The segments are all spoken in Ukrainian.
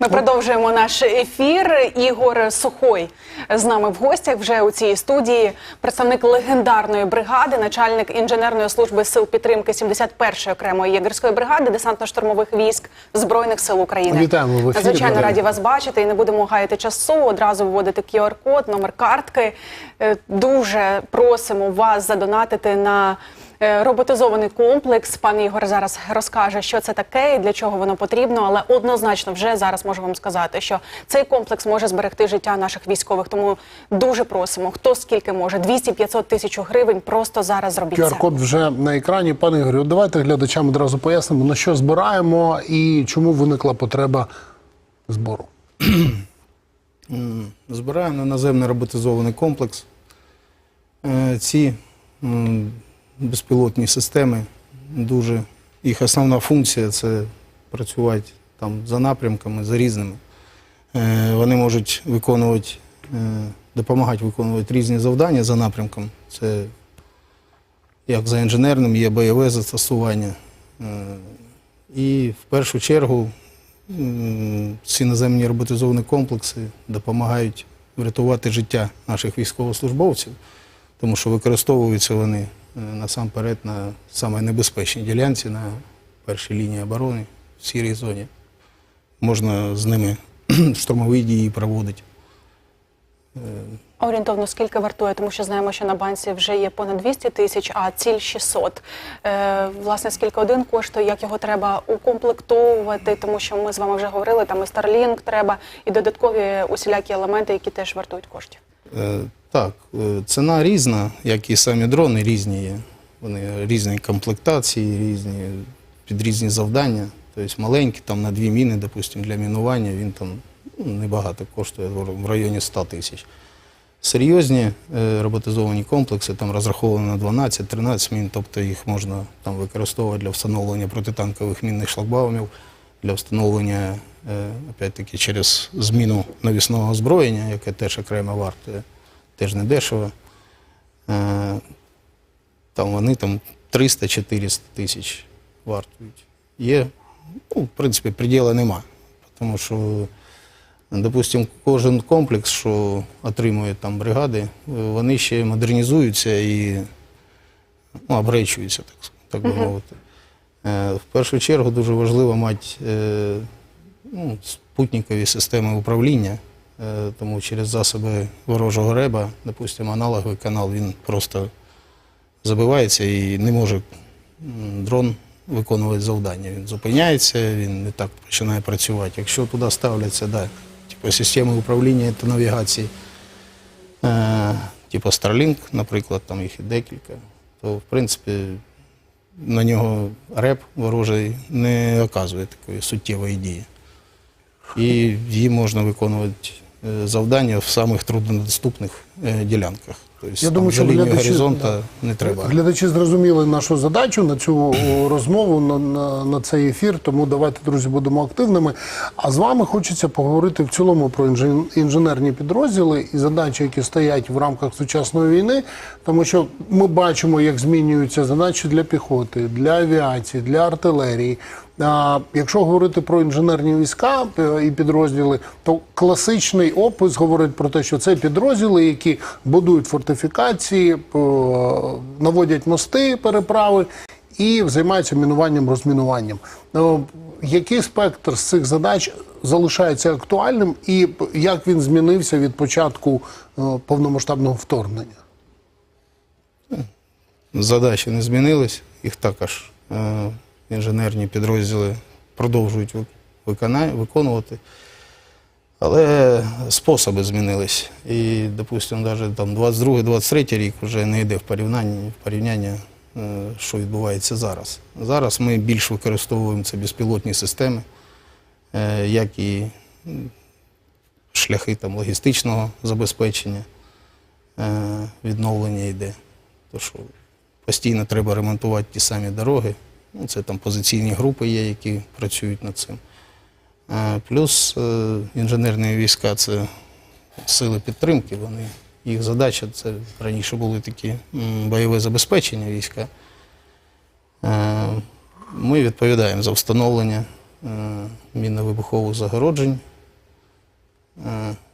Ми продовжуємо наш ефір. Ігор Сухой з нами в гостях вже у цій студії. Представник легендарної бригади, начальник інженерної служби сил підтримки 71-ї окремої єгерської бригади десантно-штурмових військ збройних сил України. Вітаємо в ефірі, Надзвичайно раді вас бачити і не будемо гаяти часу. Одразу вводити QR-код, номер картки. Е, Дуже просимо вас задонатити на. Е, Роботизований комплекс. Пан Ігор зараз розкаже, що це таке і для чого воно потрібно. Але однозначно вже зараз можу вам сказати, що цей комплекс може зберегти життя наших військових. Тому дуже просимо, хто скільки може, 200-500 тисяч гривень. Просто зараз зробіть це. QR-код вже на екрані. Пане Ігорю, давайте глядачам одразу пояснимо, на що збираємо і чому виникла потреба збору. Збираємо на наземний роботизований комплекс. Е, Ці безпілотні системи дуже їх основна функція це працювати там за напрямками, за різними. Е, Вони можуть виконувати, е, допомагати виконувати різні завдання за напрямком. Це як за інженерним, є бойове застосування. Е, І в першу чергу ці наземні роботизовані комплекси допомагають врятувати життя наших військовослужбовців, тому що використовуються вони насамперед на саме небезпечній ділянці, на першій лінії оборони, в сірій зоні. Можна з ними штурмові дії проводити. Орієнтовно скільки вартує, тому що знаємо, що на банці вже є понад 200 тисяч, а ціль 600. Е, власне, скільки один коштує, як його треба укомплектовувати, тому що ми з вами вже говорили, там і Starlink треба, і додаткові усілякі елементи, які теж вартують коштів. Е, Так, е, ціна різна, як і самі дрони різні є. Вони різні комплектації, різні, під різні завдання. Тобто маленькі, там на дві міни, допустимо, для мінування, він там ну, небагато коштує, в районі 100 тисяч. Серйозні е, роботизовані комплекси там розраховані на 12-13 мін, тобто їх можна там використовувати для встановлення протитанкових мінних шлагбаумів, для встановлення, е, опять-таки, через зміну навісного озброєння, яке теж окремо вартує, теж не дешево. Е, Там вони там 300-400 тисяч вартують. Є, ну, в принципі, приділу нема. Тому що, допустимо, кожен комплекс, що отримують там бригади, вони ще модернізуються і ну, обречуються, так, так би мовити. Е, В першу чергу дуже важливо мати е, ну, спутникові системи управління, тому через засоби ворожого реба, допустимо, аналоговий канал, він просто забивається і не може дрон виконувати завдання. Він зупиняється, він не так починає працювати. Якщо туди ставляться да, типу, системи управління та навігації, е, типу Starlink, наприклад, там їх і декілька, то в принципі на нього реп ворожий не оказує такої суттєвої дії. І її можна виконувати е, завдання в самих труднодоступних е, ділянках. Тобто Я думаю, що лінію глядачі- горизонта не треба. Глядачі зрозуміли нашу задачу на цю розмову, на, на, на цей ефір. Тому давайте, друзі, будемо активними. А з вами хочеться поговорити в цілому про інжен- інженерні підрозділи і задачі, які стоять в рамках сучасної війни, тому що ми бачимо, як змінюються задачі для піхоти, для авіації, для артилерії. А якщо говорити про інженерні війська е, і підрозділи, то класичний опис говорить про те, що це підрозділи, які будують фортифікації, е, наводять мости, переправи і займаються мінуванням, розмінуванням. Е, Який спектр з цих задач залишається актуальним, і як він змінився від початку е, повномасштабного вторгнення? Задачі не змінились, їх також інженерні підрозділи продовжують виконувати. Але способи змінились. І, допустимо, навіть там 22-23 рік вже не йде в порівняння, в порівняння, е, що відбувається зараз. Зараз ми більш використовуємо це безпілотні системи, е, як і шляхи там, логістичного забезпечення, е, відновлення йде. То, що постійно треба ремонтувати ті самі дороги. Ну, це там позиційні групи є, які працюють над цим. Плюс е, інженерні війська це сили підтримки. Вони, їх задача це раніше були такі бойове забезпечення війська. Е, Ми відповідаємо за встановлення е, мінно-вибухових загороджень,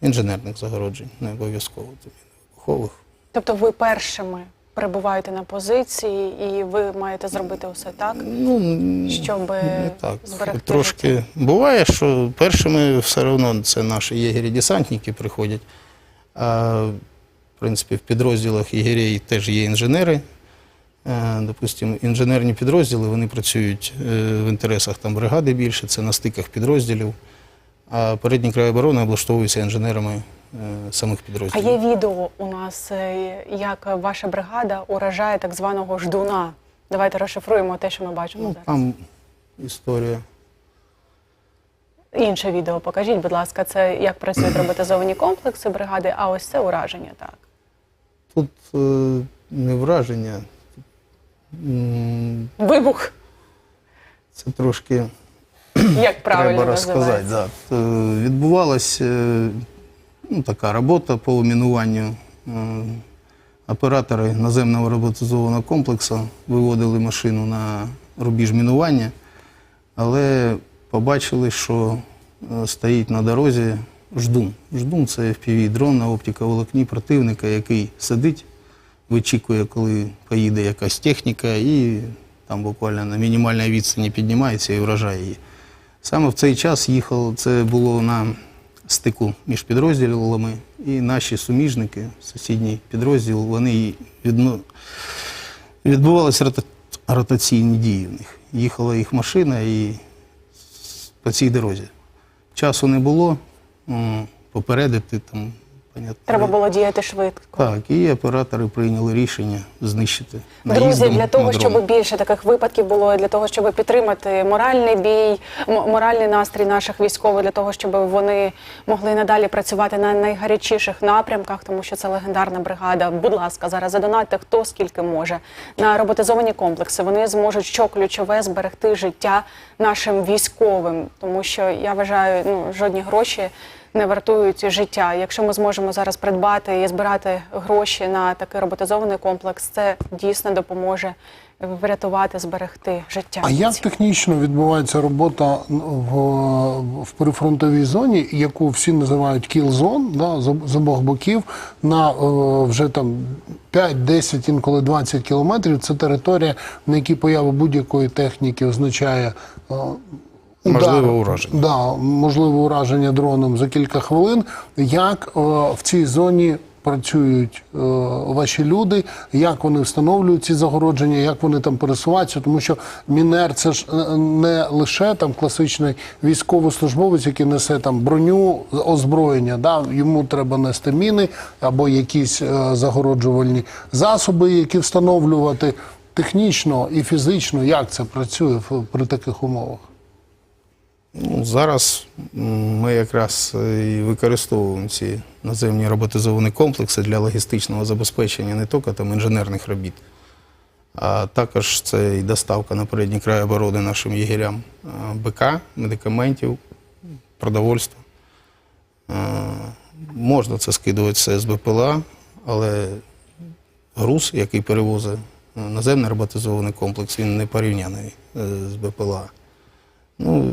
інженерних загороджень, не обов'язково мінно-вибухових. Тобто ви першими прибуваєте на позиції і ви маєте зробити усе так, Ну, щоб не так. зберегти Трошки життя? буває, що першими все одно це наші єгері-десантники приходять. А в принципі в підрозділах єгерей теж є інженери. Е, Допустимо, інженерні підрозділи вони працюють е, в інтересах там бригади більше, це на стиках підрозділів. А передній край оборони облаштовується інженерами е, самих А є відео у нас, е, як ваша бригада уражає так званого ждуна. Давайте розшифруємо те, що ми бачимо Ну, зараз. там історія. Інше відео покажіть, будь ласка, це як працюють роботизовані комплекси бригади, а ось це ураження, так. Тут е, не враження. Вибух, Це трошки як правильно треба розказати. Да. Е, Відбувалася е, ну, така робота по мінуванню. Е, Оператори наземного роботизованого комплексу виводили машину на рубіж мінування, але побачили, що е, стоїть на дорозі ждун. Ждун це FPV-дрон на оптиковолокні противника, який сидить, вичікує, коли поїде якась техніка, і там буквально на мінімальній відстані піднімається і вражає її. Саме в цей час їхав, це було на стику між підрозділами, і наші суміжники, сусідній підрозділ, вони відно... відбувалися рота... ротаційні дії в них. Їхала їх машина і по цій дорозі. Часу не було, попередити там, понятно. Треба було діяти швидко. Так, і оператори прийняли рішення знищити. Друзі, для того, щоб більше таких випадків було, для того, щоб підтримати моральний бій, моральний настрій наших військових, для того, щоб вони могли надалі працювати на найгарячіших напрямках, тому що це легендарна бригада. Будь ласка, зараз задонатьте хто скільки може на роботизовані комплекси. Вони зможуть що ключове зберегти життя нашим військовим, тому що я вважаю, ну жодні гроші не вартують життя. Якщо ми зможемо зараз придбати і збирати гроші на такий роботизований комплекс, це дійсно допоможе врятувати, зберегти життя. А як технічно відбувається робота в, в прифронтовій зоні, яку всі називають кіл-зон, да, з, з обох боків, на е, вже там 5, 10, інколи 20 кілометрів. Це територія, на якій поява будь-якої техніки означає. е, Можливе ураження. Да, можливе ураження дроном за кілька хвилин. Як е, в цій зоні працюють е, ваші люди, як вони встановлюють ці загородження, як вони там пересуваються? Тому що мінер це ж е, не лише там класичний військовослужбовець, який несе там броню, озброєння. Да? Йому треба нести міни або якісь е, загороджувальні засоби, які встановлювати технічно і фізично. Як це працює в- при таких умовах? Ну, зараз ми якраз і використовуємо ці наземні роботизовані комплекси для логістичного забезпечення не тільки там інженерних робіт, а також це і доставка на передній край оборони нашим єгерям БК, медикаментів, продовольства. Можна це скидувати з БПЛА, але груз, який перевозить наземний роботизований комплекс, він не порівняний е, з БПЛА. Ну,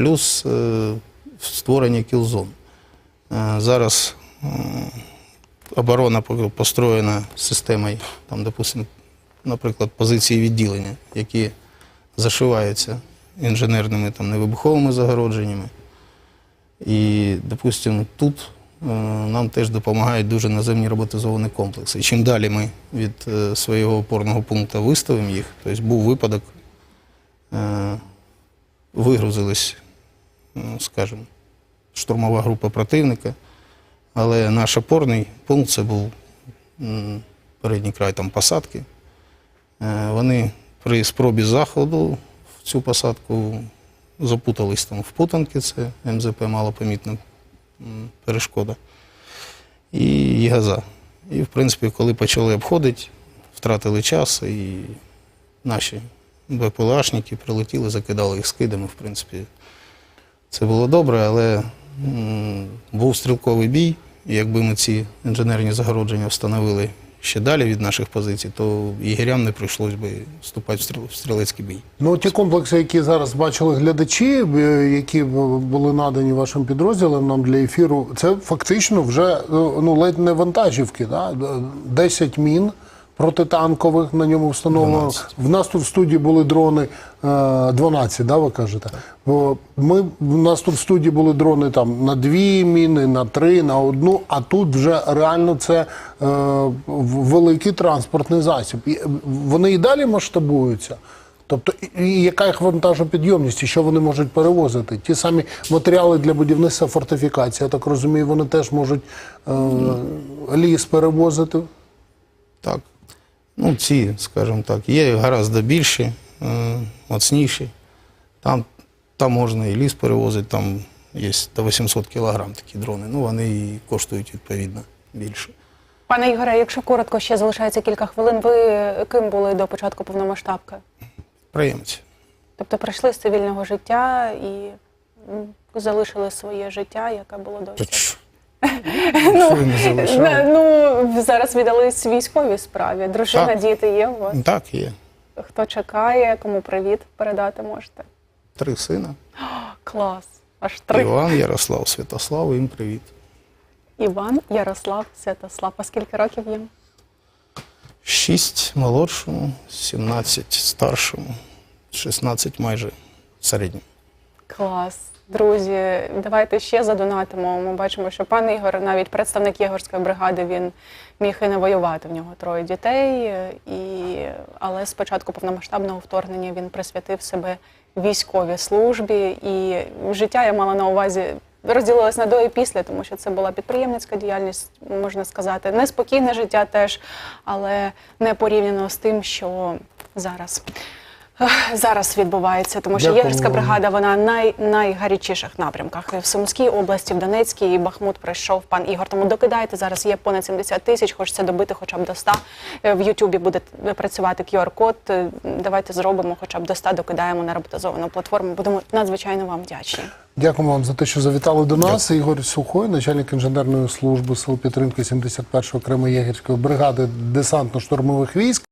плюс е, створення кілзон. Е, зараз е, оборона построєна системою, там, допустим, наприклад, позиції відділення, які зашиваються інженерними там, невибуховими загородженнями. І, допустимо, тут нам теж допомагають дуже наземні роботизовані комплекси. І чим далі ми від свого опорного пункту виставимо їх, тобто був випадок, вигрузились, скажімо, штурмова група противника, але наш опорний пункт це був передній край там посадки. Е, Вони при спробі заходу в цю посадку запутались там в путанки, це МЗП малопомітна перешкода, і газа. І, в принципі, коли почали обходити, втратили час, і наші БПЛАшники прилетіли, закидали їх скидами, в принципі. Це було добре, але був стрілковий бій, і якби ми ці інженерні загородження встановили ще далі від наших позицій, то ігерям не прийшлось би вступати в стріл- в стрілецький бій. Ну, ті комплекси, які зараз бачили глядачі, які були надані вашим підрозділам нам для ефіру, це фактично вже е, ну, ледь не вантажівки. Да? 10 мін протитанкових на ньому встановлено. 12. В нас тут в студії були дрони е, 12, да, ви кажете? Бо ми, в нас тут в студії були дрони там на дві міни, на три, на одну, а тут вже реально це е, великий транспортний засіб. І, е, вони і далі масштабуються. Тобто, і- і яка їх вантажопідйомність, і що вони можуть перевозити? Ті самі матеріали для будівництва фортифікації, я так розумію, вони теж можуть е, ліс перевозити. Так. Ну, ці, скажімо так, є гораздо більші, е, моцніші. Там, там можна і ліс перевозити, там є до 800 кілограм такі дрони. Ну, вони і коштують відповідно більше. Пане Ігоре, якщо коротко ще залишається кілька хвилин, ви ким були до початку повномасштабки? Приємці. Тобто прийшли з цивільного життя і залишили своє життя, яке було до цього? Ви не Ну, зараз віддались військовій справі. Дружина, Так. діти є у вас. Так, є. Хто чекає, кому привіт передати можете. Три сина. Клас. Аж три. Іван, Ярослав, Святослав, їм привіт. Іван, Ярослав, Святослав. А скільки років їм? Шість молодшому, 17 старшому, 16 майже середньому. Клас. Друзі, давайте ще задонатимо. Ми бачимо, що пан Ігор, навіть представник єгорської бригади, він міг і не воювати. В нього троє дітей. І... Але з початку повномасштабного вторгнення він присвятив себе військовій службі. І життя я мала на увазі розділилось на до і після, тому що це була підприємницька діяльність, можна сказати, неспокійне життя теж, але не порівняно з тим, що зараз. Зараз відбувається, тому що єгерська бригада вона най, найгарячіших напрямках. В Сумській області, в Донецькій і Бахмут пройшов пан Ігор. Тому докидайте зараз. Є понад 70 тисяч. Хочеться добити хоча б до 100. Е, В Ютубі буде працювати QR-код. Е, Давайте зробимо хоча б до 100, докидаємо на роботизовану платформу. Будемо надзвичайно вам вдячні. Дякуємо вам за те, що завітали до нас. Ігор Сухой, начальник інженерної служби сил підтримки 71-ї окремої єгерської бригади десантно-штурмових військ.